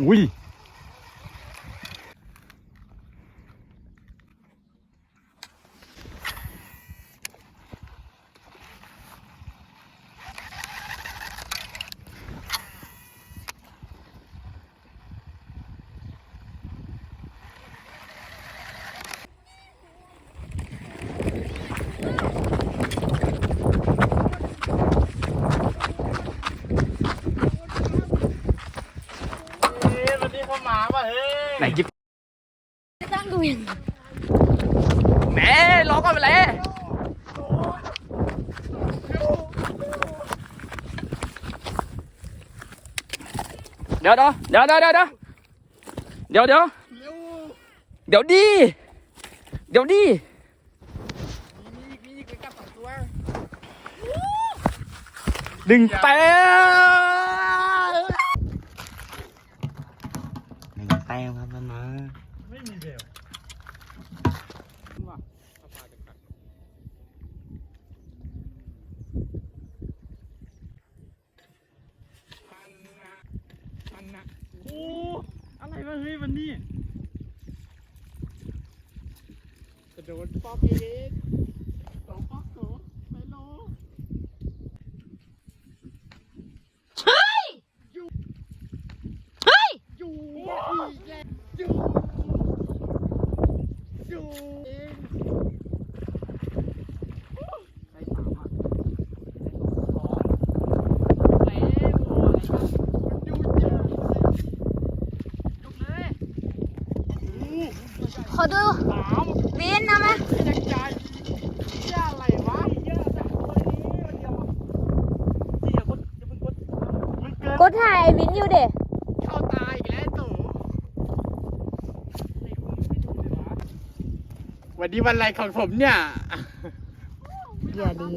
Oui. ไหนจิ๊บตั้งดูยังแหมรอก่อนไปเลยเดี๋ยวเดี๋ยวเดี๋ยวเดี๋ยวเดี๋ยวเดี๋ยวเดี๋ยวดีเดี๋ยวดีดึงแต้ม แต้มครับมันมาไม่มีเบลพันนะโอ้อะไรวะเฮ้ยวันนี้กระโดดป๊อกเอง ขอดูวินนะมั้ยกดถ่ายวินอยู่เด้ก วันนี้วันอะไรของผมเนี่ย อย่าดี